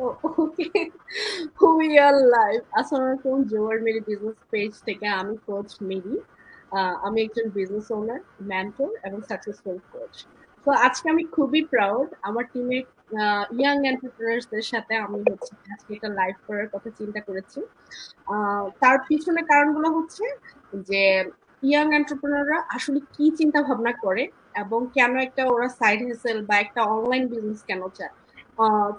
Okay we are live আসসালামু আলাইকুম Mary business page থেকে আমি কোচ মেরি। আমি একজন বিজনেস ওনার ম্যান্টর এবং সাকসেসফুল কোচ তো আজকে আমি খুবই প্রাউড আমার টিমে ইয়াং এন্টারপ্রেনার্সদের সাথে আমি হচ্ছে আজকে একটা লাইভ করার কথা চিন্তা করেছি। তার পিছনে কারণগুলো হচ্ছে যে ইয়াং এন্টারপ্রেনাররা আসলে কি চিন্তা ভাবনা করে এবং কেন একটা ওরা সাইড হেসেল বা একটা অনলাইন বিজনেস কেন চায়?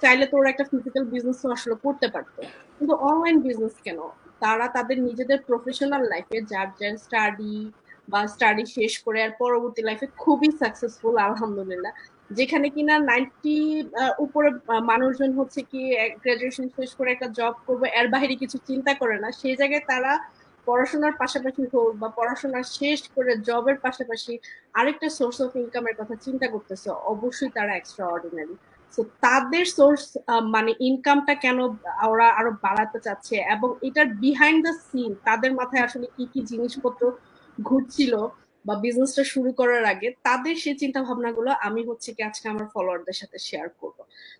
চাইলে তো একটা ফিজিক্যাল বিজনেসও আসলে করতে পারতো। কিন্তু অনলাইন বিজনেস কেন? তারা তাদের নিজেদের প্রফেশনাল লাইফে যার যার স্টাডি বা স্টাডি শেষ করে আর পরবর্তী লাইফে খুবই সাকসেসফুল আলহামদুলিল্লাহ। যেখানে কিনা নাইনটি উপরে মানুষজন হচ্ছে কি গ্রাজুয়েশন শেষ করে একটা জব করব, এর বাহিরে কিছু চিন্তা করে না। সেই জায়গায় তারা পড়াশোনার পাশাপাশি হোক বা পড়াশোনা শেষ করে জবের পাশাপাশি আরেকটা সোর্স অফ ইনকামের কথা চিন্তা করতেছে, অবশ্যই তারা এক্সট্রা অর্ডিনারি সো তাদের সোর্স মানে ইনকামটা কেন ওরা আরও বাড়াতে চাচ্ছে? এবং এটার বিহাইন্ড দ্য সিন তাদের মাথায় আসলে কি কি জিনিসপত্র ঘুরছিল? বা বিজনেসটা শুরু করার আগে তাদের সেই চিন্তা ভাবনাগুলো আমি হচ্ছে কি আজকে আমার ফলোয়ারদের সাথে শেয়ার করব।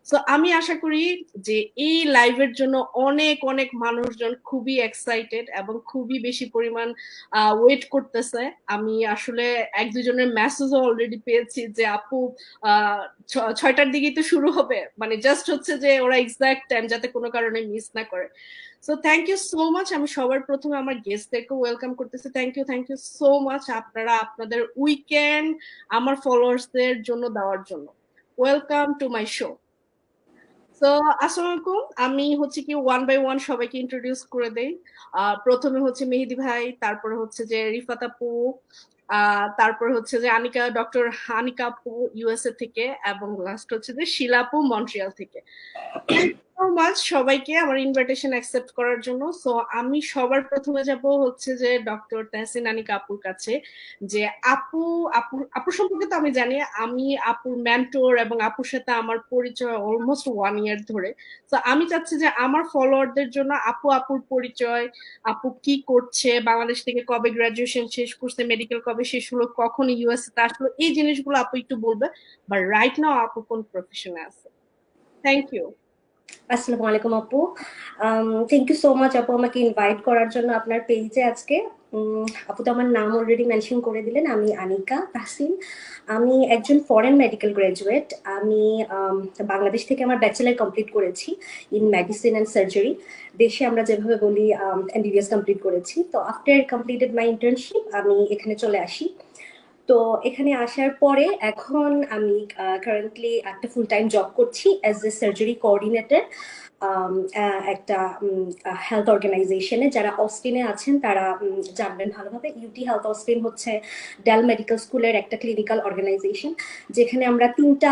সো আমি আশা করি যে এই লাইভের জন্য অনেক অনেক মানুষজন খুবই এক্সাইটেড এবং খুবই বেশি পরিমাণ ওয়েট করতেছে। আমি আসলে এক দুজনের মেসেজও অলরেডি পেয়েছি যে, আপু ছয়টার দিকেই তো শুরু হবে। মানে জাস্ট হচ্ছে যে ওরা এক্সাক্ট টাইম যাতে কোনো কারণে মিস না করে। So thank you so much আমি সবার প্রথমে আমার গেস্টদেরকে ওয়েলকাম করতেছি। Thank you thank you so much আপনারা আপনাদের উইকেন্ড আমার ফলোয়ার্সদের জন্য দেওয়ার জন্য। ওয়েলকাম টু মাই শো তো আসসালামু আমি হচ্ছে কি ওয়ান বাই ওয়ান সবাইকে ইন্ট্রোডিউস করে দেই। প্রথমে হচ্ছে মেহেদি ভাই, তারপরে হচ্ছে যে রিফাত আপু তারপর হচ্ছে যে আনিকা ডক্টর হানিকা আপু ইউএসএ থেকে, এবং লাস্ট হচ্ছে যে শিলাপু মন্ট্রিয়াল থেকে। মাচ সবাইকে আমার ইনভাইটেশন অ্যাকসেপ্ট করার জন্য। সো আমি সবার প্রথমে যাব হচ্ছে যে ডক্টর তাহসিন আনিকা আপুর কাছে যে আপু আপু আপুর সম্পর্কে তো আমি জানি, আমি আপুর ম্যান্টোর এবং আপুর সাথে আমার পরিচয় অলমোস্ট ওয়ান ইয়ার ধরে। তো আমি চাচ্ছি যে আমার ফলোয়ারদের জন্য আপু আপুর পরিচয়, আপু কি করছে, বাংলাদেশ থেকে কবে গ্রাজুয়েশন শেষ করছে মেডিকেল কবে শেষ হলো, কখন ইউএসএ তে আসলো, এই জিনিসগুলো আপু একটু বলবে। বা রাইট নাও আপু কোন প্রফেশনে আছে? থ্যাংক ইউ আসসালামু আলাইকুম আপু থ্যাংক ইউ সো মাচ আপু আমাকে ইনভাইট করার জন্য আপনার পেজে আজকে। আপু তো আমার নাম অলরেডি মেনশন করে দিলেন। আমি আনিকা তাহসিন। আমি একজন ফরেন মেডিকেল গ্র্যাজুয়েট আমি বাংলাদেশ থেকে আমার ব্যাচেলার কমপ্লিট করেছি ইন মেডিসিন অ্যান্ড সার্জারি দেশে আমরা যেভাবে বলি এমবিবিএস কমপ্লিট করেছি। তো আফটার কমপ্লিটেড মাই ইন্টার্নশিপ আমি এখানে চলে আসি। তো এখানে আসার পরে এখন আমি কারেন্টলি একটা ফুল টাইম জব করছি অ্যাজ এ সার্জারি কোঅর্ডিনেটর একটা হেলথ অর্গানাইজেশনে যারা অস্টিনে আছেন, তারা জানবেন ভালোভাবে। ইউটি হেলথ অস্টিন হচ্ছে ডেল মেডিকেল স্কুলের একটা ক্লিনিক্যাল অর্গানাইজেশন যেখানে আমরা তিনটা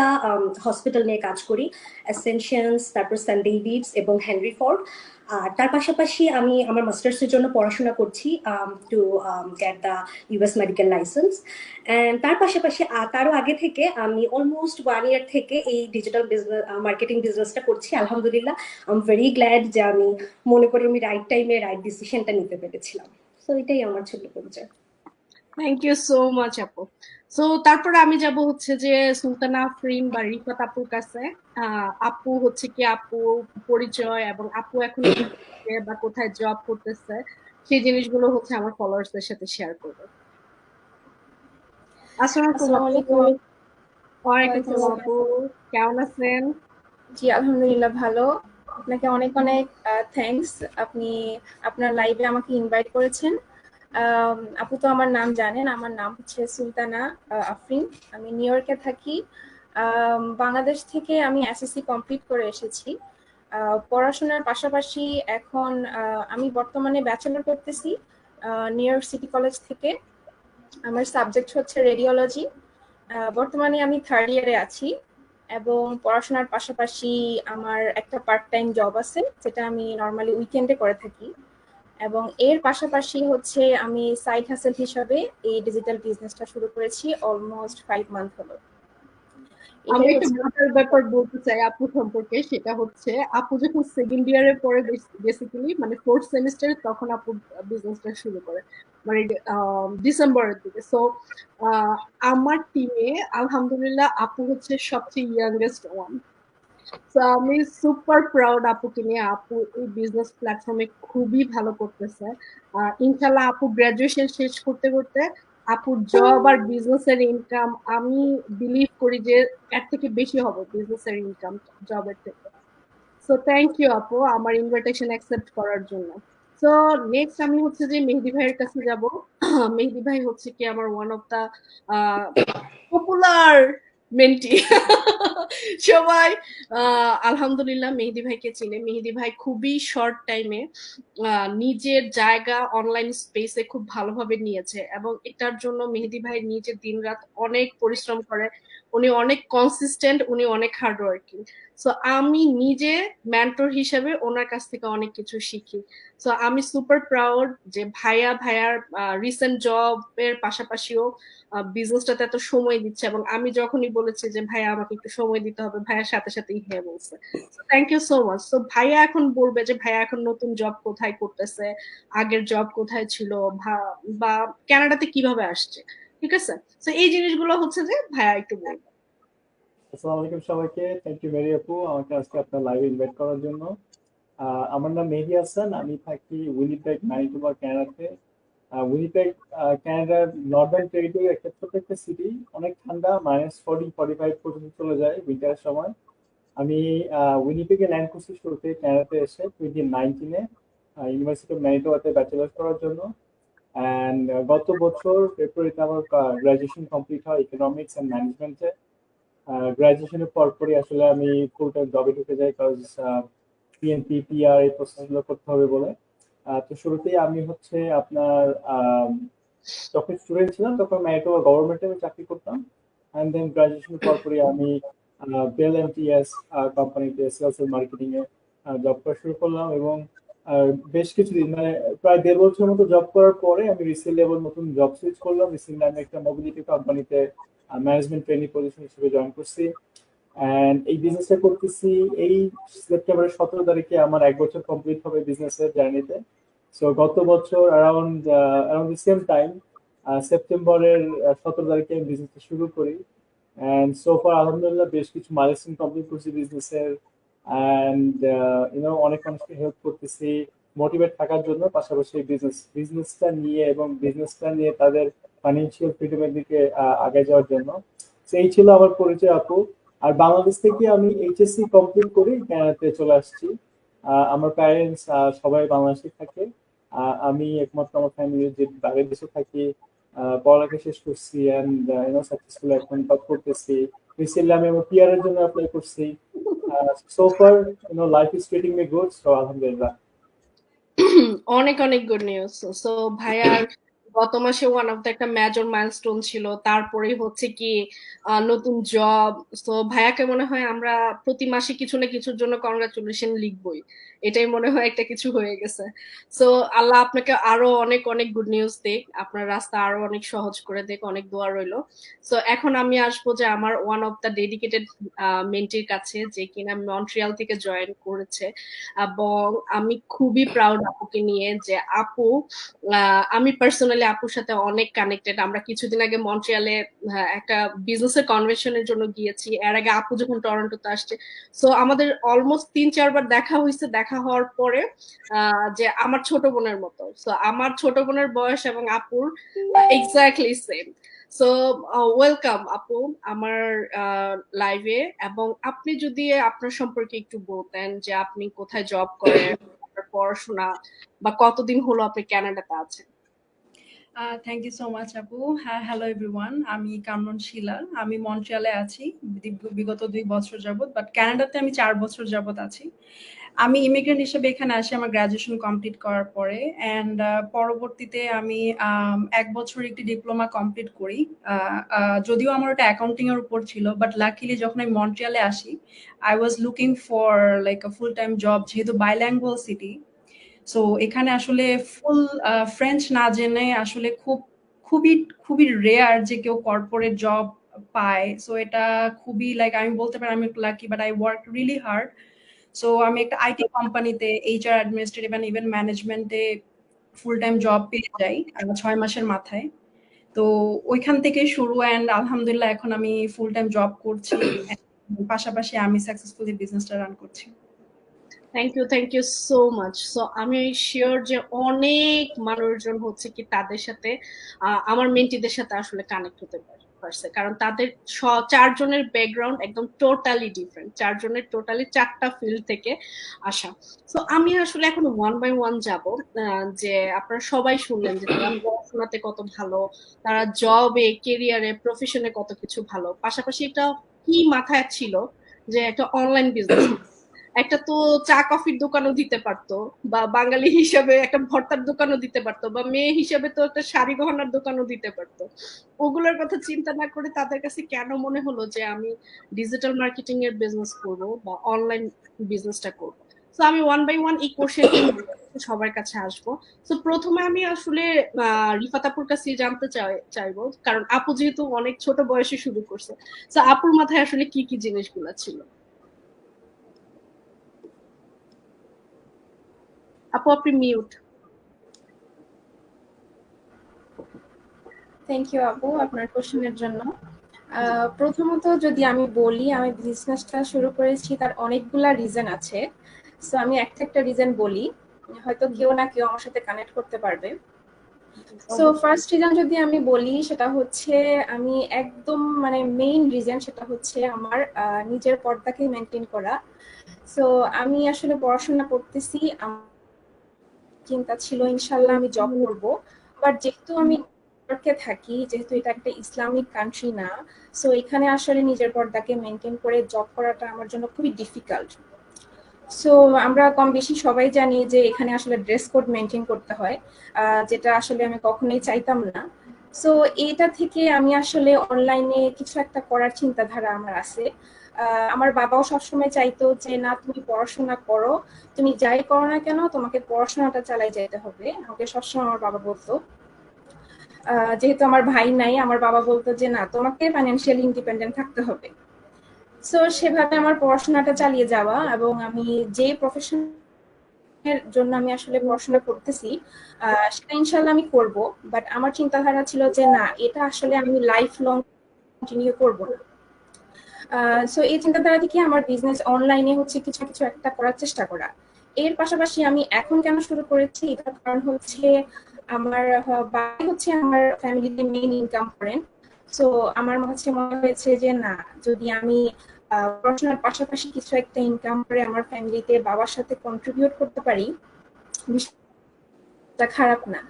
হসপিটাল নিয়ে কাজ করি। অ্যাসেনশিয়ান্স তারপর সান ডেভিডস এবং হেনরি ফোর্ড আর তার পাশাপাশি আমি আমার মাস্টার্সের জন্য পড়াশোনা করছি to get the US medical license and তার পাশাপাশি তারও আগে থেকে আমি অলমোস্ট ওয়ান ইয়ার থেকে এই ডিজিটাল বিজনেস মার্কেটিং বিজনেসটা করছি, আলহামদুলিল্লাহ। আই এম ভেরি গ্ল্যাড যে আমি মনে করি আমি রাইট টাইমে রাইট ডিসিশনটা নিতে পেরেছিলাম। সো এটাই আমার ছোট্ট পরিচয়। থ্যাংক ইউ সো মাচ আপু। সো তারপরে আমি যাব হচ্ছে যে সুলতানা আফরিন বা রিফাত আপুর কাছে। আপু হচ্ছে কি আপু পরিচয় এবং আপু এখন বা কোথায় জব করতেছে সেই জিনিসগুলো হচ্ছে আমার ফলোয়ার্সদের সাথে শেয়ার করবে। আসসালামু আলাইকুম ওয়ালাইকুম আপু। কেমন আছেন? জি আলহামদুলিল্লাহ ভালো। আপনাকে অনেক অনেক থ্যাঙ্কস আপনি আপনার লাইভে আমাকে ইনভাইট করেছেন। আপু তো আমার নাম জানেন। আমার নাম হচ্ছে সুলতানা আফরিন। আমি নিউ ইয়র্কে থাকি। বাংলাদেশ থেকে আমি এসএসসি কমপ্লিট করে এসেছি। পড়াশোনার পাশাপাশি এখন আমি বর্তমানে ব্যাচেলর করতেছি নিউ ইয়র্ক সিটি কলেজ থেকে। আমার সাবজেক্ট হচ্ছে রেডিওলজি বর্তমানে আমি থার্ড ইয়ারে আছি। এবং পড়াশোনার পাশাপাশি আমার একটা পার্ট টাইম জব আছে, যেটা আমি নর্মালি উইকেন্ডে করে থাকি। এবং এর পাশাপাশি হচ্ছে আমি সাইড হাসেল হিসাবে এই ডিজিটাল বিজনেসটা শুরু করেছি অলমোস্ট ফাইভ মান্থ হলো। আমি একটা মজার ব্যাপার বলতে চাই আপু সম্পর্কে সেটা হচ্ছে আপু যখন সেকেন্ড ইয়ারে পরে বেসিক্যালি মানে ফোর্থ সেমিস্টারে তখন আপু বিজনেসটা শুরু করে মানে ডিসেম্বরের দিকে। সো আমার টিমে আলহামদুলিল্লাহ আপু হচ্ছে সবচেয়ে ইয়াংগেস্ট ওয়ান সো আমি সুপার প্রাউড আপুকে নিয়ে আপু এই বিজনেস প্ল্যাটফর্মে খুবই ভালো করতেছে। ইনশাল্লাহ আপু গ্রাজুয়েশন শেষ করতে করতে আপুর জব আর বিজনেস এর ইনকাম আমি বিলিভ করি যে এর থেকে বেশি হবে বিজনেসের ইনকাম জবের থেকে। সো থ্যাংক ইউ আপু আমার ইনভাইটেশন অ্যাকসেপ্ট করার জন্য। সো নেক্সট আমি হচ্ছে যে মেহেদি ভাইয়ের কাছে যাব। মেহেদি ভাই হচ্ছে কি আমার one of the popular mentee সবাই আলহামদুলিল্লাহ মেহেদি ভাইকে চিনে। মেহেদি ভাই খুবই শর্ট টাইমে নিজের জায়গা অনলাইন স্পেসে খুব ভালোভাবে নিয়েছে এবং এটার জন্য মেহেদি ভাই নিজে দিন রাত অনেক পরিশ্রম করে। উনি অনেক কনসিস্টেন্ট উনি অনেক হার্ড ওয়ার্কিং সো আমি নিজে ম্যান্টর হিসেবে ওনার কাছ থেকে অনেক কিছু শিখি। সো আমি সুপার প্রাউড যে ভাইয়া, ভাইয়ার রিসেন্ট জব এর পাশাপাশিও বিজনেসটাতে এত সময় দিচ্ছে এবং আমি যখনই বলেছি যে, ভাইয়া, আমাকে একটু সময় দিতে হবে, ভাইয়ার সাথে সাথেই হ্যাঁ বলছে। থ্যাংক ইউ সো মাচ তো ভাইয়া এখন বলবে যে, ভাইয়া, এখন নতুন জব কোথায় করতেছে? আগের জব কোথায় ছিল? বা কানাডাতে কীভাবে আসছে? ঠিক আছে? তো এই জিনিসগুলো হচ্ছে যে ভাইয়া একটু বলবে আসসালামু আলাইকুম সবাইকে। থ্যাংক ইউ ভেরি আপু আমাকে আজকে আপনার লাইভে ইনভাইট করার জন্য। আমার নাম মেহি হাসান, আমি থাকি উইনিপেগ ম্যানিটোবা ক্যানাডাতে উইনিপেগ ক্যানাডার নর্দার্ন টেরিটরি একটা ছোট একটা সিটি অনেক ঠান্ডা মাইনাস ফর্টি ফর্টি ফাইভ পর্যন্ত চলে যায় উইন্টারের সময়। আমি উইনিপেগে ল্যান্ড করছি শুরুতে ক্যানাডাতে এসে টোয়েন্টি নাইনটিনে ইউনিভার্সিটি অফ ম্যানিটোবাতে ব্যাচেলার্স করার জন্য। অ্যান্ড গত বছর ফেব্রুয়ারিতে আমার গ্রাজুয়েশন কমপ্লিট হয় ইকোনমিক্স অ্যান্ড ম্যানেজমেন্টে গ্রাজুয়েশনের পরপরই আসলে আমি ফুল টাইম জবে ঢুকে যাই কজ পিএনপি পিআর এই প্রসেসগুলো করতে হবে বলে। তো শুরুতেই আমি হচ্ছে আপনার যখন স্টুডেন্ট ছিলাম তখন ম্যারিটো গভর্নমেন্টে আমি চাকরি করতাম। অ্যান্ড দেন গ্রাজুয়েশনের পরপরই আমি বেল এমটিএস কোম্পানিতে সেলস মার্কেটিং এ জব করা শুরু করলাম এবং বেশ কিছুদিন মানে প্রায় দেড় বছরের মতো জব করার পরে আমি রিসেন্টলি আবার নতুন জব সুইচ করলাম। রিসেন্টলি আমি একটা মোবিলিটি কোম্পানিতে ম্যানেজমেন্ট ট্রেনিং পজিশন হিসেবে জয়েন করছি। অ্যান্ড এই বিজনেসটা করতেছি এই সেপ্টেম্বরের সতেরো তারিখে আমার এক বছর কমপ্লিট হবে বিজনেসের জার্নিতে সো গত বছর around around the same time সেপ্টেম্বরের সতেরো তারিখে আমি বিজনেসটা শুরু করি। অ্যান্ড সো ফার আলহামদুলিল্লাহ, বেশ কিছু মাইলস্টোন কমপ্লিট করছি বিজনেসের অ্যান্ড ইউনো অনেক মানুষকে হেল্প করতেছি মোটিভেট থাকার জন্য, পাশাপাশি বিজনেস বিজনেসটা নিয়ে এবং বিজনেসটা নিয়ে তাদের ফাইন্যান্সিয়াল ফ্রিডমের দিকে আগে যাওয়ার জন্য। সেই ছিল আমার পরিচয় আপু। আর বাংলাদেশ থেকে আমি এইচএসসি কমপ্লিট করি ক্যানাডাতে চলে আসছি। আমার প্যারেন্টস সবাই বাংলাদেশে থাকে। আমি একমাত্র আমার ফ্যামিলির যে বাইরের দেশে থাকি পড়ালেখা শেষ করছি অ্যান্ড ইউনো সাকসেসফুল এখন জব করতেছি। রিসেন্টলি আমি আমার পিআর এর জন্য অ্যাপ্লাই করছি। So far you know life is treating me good so আলহামদুলিল্লাহ অনেক অনেক গুড নিউজ সো ভাইয়ার গত মাসে ওয়ান অফ দ্য একটা মেজর মাইলস্টোন ছিল। তারপরেই হচ্ছে কি নতুন জব তো ভাইয়াকে মনে হয় আমরা প্রতি মাসে কিছু না কিছুর জন্য কংগ্রাচুলেশন লিখবই। এটাই মনে হয় একটা কিছু হয়ে গেছে। সো আল্লাহ আপনাকে আরও অনেক অনেক গুড নিউজ দেখ আপনার রাস্তা আরও অনেক সহজ করে দেখ অনেক দোয়া রইল। সো এখন আমি আসব যে আমার ওয়ান অফ দ্য ডেডিকেটেড মেন্টির কাছে যে কিনা মন্ট্রিয়াল থেকে জয়েন করেছে। এবং আমি খুবই প্রাউড আপুকে নিয়ে যে আপু আমি পার্সোনালি আপুর সাথে অনেক কানেক্টেড আমরা কিছুদিন আগে মন্ট্রিয়ালে একটা বিজনেস বিজনেসের কনভেনশনের জন্য গিয়েছি। এর আগে আপু যখন টরন্টোতে আসছে। সো আমাদের অলমোস্ট তিন, চারবার দেখা হয়েছে। দেখা হওয়ার পরে যে আমার ছোট বোনের মতো। সো আমার ছোট বোনের বয়স এবং আপুর এক্স্যাক্টলি সেম সো ওয়েলকাম আপু আমার লাইভে এবং আপনি যদি আপনার সম্পর্কে একটু বলতেন যে আপনি কোথায় জব করেন পড়াশোনা বা কতদিন হলো আপনি ক্যানাডাতে আছেন? থ্যাংক ইউ সো মাচ আপু হ্যাঁ হ্যালো এভরিওয়ান আমি কামরন শিলা। আমি মন্ট্রিয়ালে আছি। বিগত দুই বছর যাবত বাট ক্যানাডাতে আমি চার বছর যাবত আছি। আমি ইমিগ্রেন্ট হিসেবে এখানে আসি, আমার গ্রাজুয়েশন কমপ্লিট করার পরে। অ্যান্ড পরবর্তীতে আমি এক বছর একটি ডিপ্লোমা কমপ্লিট করি। যদিও আমার ওটা অ্যাকাউন্টিং এর উপর ছিল বাট লাকিলি যখন আমি মন্ট্রিয়ালে আসি I was looking for like a full time job যেহেতু বাইল্যাঙ্গুয়াল সিটি সো এখানে আসলে ফুল ফ্রেঞ্চ না জেনে আসলে খুব, খুবই খুবই রেয়ার যে কেউ কর্পোরেট জব পায়। সো এটা খুবই লাইক আমি বলতে পারি আমি lucky but I work really hard so আমি একটা আইটি কোম্পানিতে এইচআর অ্যাডমিনিস্ট্রেটিভ অ্যান্ড ইভেন্ট ম্যানেজমেন্টে ফুল টাইম জব পেয়ে যাই ছয় মাসের মাথায়। তো, ওইখান থেকে শুরু অ্যান্ড আলহামদুলিল্লাহ এখন আমি ফুল টাইম জব করছি পাশাপাশি আমি সাকসেসফুলি বিজনেসটা রান করছি। Thank you thank you so much so আমি শিওর যে অনেক মানুষজন হচ্ছে কি তাদের সাথে আমার মেন্টিদের সাথে আসলে কানেক্ট হতে পারে কারণ তাদের চারজনের ব্যাকগ্রাউন্ড একদম টোটালি ডিফারেন্ট চারজনের টোটালি চারটা ফিল্ড থেকে আসা। তো আমি আসলে এখন ওয়ান বাই ওয়ান যাব যে আপনারা সবাই শুনলেন যে তারা পড়াশোনাতে কত ভালো, তারা জবে কেরিয়ারে প্রফেশনে কত কিছু ভালো। পাশাপাশি এটা কি মাথায় ছিল যে একটা অনলাইন বিজনেস একটা তো চা কফির দোকানও দিতে পারতো বা বাঙালি হিসাবে একটা ভর্তার দোকানও দিতে পারতো বা মেয়ে হিসাবে তো একটা শাড়ি গহনার দোকানও দিতে পারতো। ওগুলোর কথা চিন্তা না করে তাদের কাছে কেন মনে হলো যে আমি ডিজিটাল মার্কেটিং এর বিজনেস করব বা অনলাইন বিজনেসটা করব? তো আমি ওয়ান বাই ওয়ান এই কোশ্চেন সবার কাছে আসব। তো প্রথমে আমি আসলে আহ, রিফাত আপুর কাছে জানতে চাই চাইব কারণ আপু যেহেতু অনেক ছোট বয়সে শুরু করছে। তো আপুর মাথায় আসলে কি কি জিনিসগুলো ছিল? আপু আপনি মিউট থ্যাংক ইউ আপু আপনার কোশ্চেনের জন্য। প্রথমত যদি আমি বলি আমি বিজনেসটা শুরু করেছি তার অনেকগুলা রিজন আছে। সো আমি একটা একটা রিজন বলি। হয়তো কেউ না কেউ আমার সাথে কানেক্ট করতে পারবে। সো ফার্স্ট রিজন যদি আমি বলি সেটা হচ্ছে আমি একদম মানে মেইন রিজন সেটা হচ্ছে আমার নিজের পর্দাকে মেনটেন করা। সো আমি আসলে পড়াশোনা করতেছি আমার চিন্তা ছিল, ইনশাল্লাহ আমি জব করব। বাট যেহেতু আমি নিউইয়র্কে থাকি, যেহেতু এটা একটা ইসলামিক কান্ট্রি না সো এখানে আসলে নিজের পর্দাকে মেনটেন করে জব করাটা আমার জন্য খুবই ডিফিকাল্ট সো আমরা কম বেশি সবাই জানি যে এখানে আসলে ড্রেস কোড মেনটেন করতে হয় যেটা আসলে আমি কখনোই চাইতাম না। সো এটা থেকে আমি আসলে অনলাইনে কিছু একটা করার চিন্তাধারা আমার আছে। আমার বাবাও সবসময় চাইতো যে, না, তুমি পড়াশোনা করো। তুমি যাই করো না কেন, তোমাকে পড়াশোনাটা চালাই যেতে হবে। আমাকে সবসময় আমার বাবা বলতো। যেহেতু আমার ভাই নাই, আমার বাবা বলতো যে, না, তোমাকে ফাইন্যান্সিয়ালি ইন্ডিপেন্ডেন্ট থাকতে হবে। সো সেভাবে আমার পড়াশোনাটা চালিয়ে যাওয়া এবং আমি যে প্রফেশন এর জন্য আমি আসলে পড়াশোনা করতেছি সেটা ইনশাল্লাহ আমি করব। বাট আমার চিন্তাধারা ছিল যে, না, এটা আসলে আমি লাইফ লং কন্টিনিউ করব না। সো এই চিন্তাধারা থেকে আমার বিজনেস অনলাইনে হচ্ছে কিছু কিছু একটা করার চেষ্টা করা। এর পাশাপাশি আমি এখন কেন শুরু করেছি? এটার কারণ হচ্ছে আমার বাবা হচ্ছে আমার ফ্যামিলিতে মেইন ইনকাম করেন। সো আমার হচ্ছে মনে হয়েছে যে না, যদি আমি পড়াশোনার পাশাপাশি কিছু একটা ইনকাম করে আমার ফ্যামিলিতে বাবার সাথে কন্ট্রিবিউট করতে পারি খারাপ না।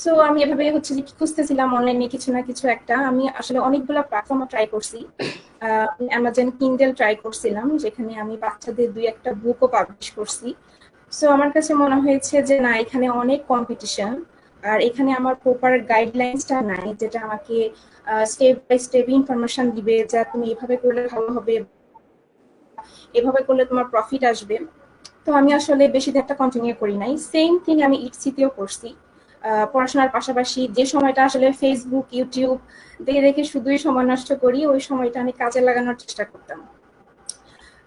সো আমি এভাবে হচ্ছে যে খুঁজতেছিলাম অনলাইনে কিছু না কিছু একটা, আমি আসলে অনেকগুলো প্ল্যাটফর্ম ট্রাই করছি। অ্যামাজন কিন্ডেল ট্রাই করছিলাম, যেখানে আমি বাচ্চাদের দুই একটা বুকও পাবলিশ করছি। সো আমার কাছে মনে হয়েছে যে না, এখানে অনেক কম্পিটিশন আর এখানে আমার প্রপার গাইডলাইন্সটা নাই, যেটা আমাকে স্টেপ বাই স্টেপ ইনফরমেশন দিবে যা তুমি এভাবে করলে ভালো হবে, এভাবে করলে তোমার প্রফিট আসবে। তো আমি আসলে বেশি দিন একটা কন্টিনিউ করি নাই। সেম থিং আমি ইটসিতেও করছি। পড়াশোনার পাশাপাশি যে সময়টা আসলে ফেসবুক ইউটিউব দেখে দেখে শুধুই সময় নষ্ট করি, ওই সময়টা আমি কাজে লাগানোর চেষ্টা করতাম।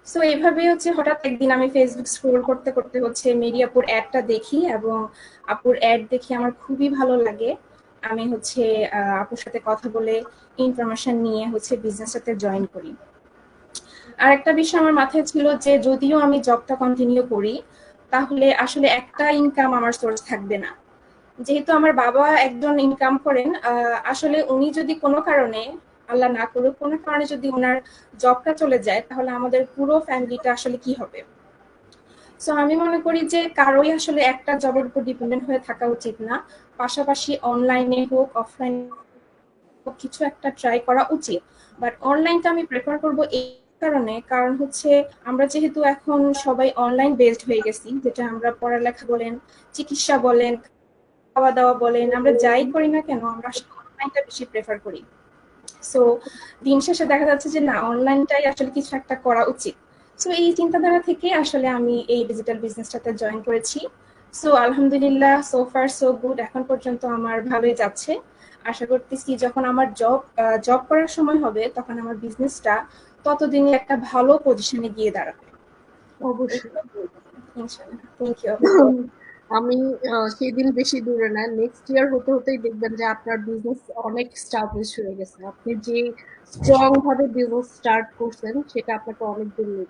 সো এইভাবে হচ্ছে হঠাৎ একদিন আমি ফেসবুক স্ক্রোল করতে করতে হচ্ছে মিডিয়াপুর অ্যাডটা দেখি এবং আপুর অ্যাড দেখে আমার খুবই ভালো লাগে। আমি হচ্ছে আপুর সাথে কথা বলে ইনফরমেশন নিয়ে হচ্ছে বিজনেসটাতে জয়েন করি। আর একটা বিষয় আমার মাথায় ছিল যে যদিও আমি জবটা কন্টিনিউ করি, তাহলে আসলে একটা ইনকাম আমার সোর্স থাকবে না। যেহেতু আমার বাবা একজন ইনকাম করেন আসলে উনি যদি কোনো কারণে, আল্লাহ না করুক, কোনো কারণে যদি ওনার জবটা চলে যায়, তাহলে আমাদের পুরো ফ্যামিলিটা আসলে কি হবে? সো আমি মনে করি যে কারোই আসলে একটা জবের উপর ডিপেন্ডেন্ট হয়ে থাকা উচিত না। পাশাপাশি অনলাইনে হোক অফলাইন হোক, কিছু একটা ট্রাই করা উচিত। বাট অনলাইনটা আমি প্রেফার করব এই কারণে, কারণ হচ্ছে আমরা যেহেতু এখন সবাই অনলাইন বেসড হয়ে গেছি, যেটা আমরা পড়ালেখা বলেন, চিকিৎসা বলেন খাওয়া দাওয়া বলেন আমরা যাই করি না কেন আমরা অনলাইনটা বেশি প্রেফার করি। সো দিন শেষে দেখা যাচ্ছে যে না অনলাইনটাই আসলে কিছু একটা করা উচিত। সো এই চিন্তাধারা থেকে আসলে আমি এই ডিজিটাল বিজনেসটাতে জয়েন করেছি। সো আলহামদুলিল্লাহ সো ফার সো গুড এখন পর্যন্ত আমার ভালোই যাচ্ছে। আশা করতেছি যখন আমার জব জব করার সময় হবে তখন আমার বিজনেসটা ততদিনে একটা ভালো পজিশনে গিয়ে দাঁড়াবে। অবশ্যই। ইনশাআল্লাহ। থ্যাংক ইউ আমি আহ, সেদিন বেশি দূরে না নেক্সট ইয়ার হতে হতেই দেখবেন যে আপনার বিজনেস অনেক স্টাবলিশ হয়ে গেছে আপনি যে স্ট্রং ভাবে বিজনেস স্টার্ট করছেন সেটা আপনাকে অনেক দূর নিয়ে।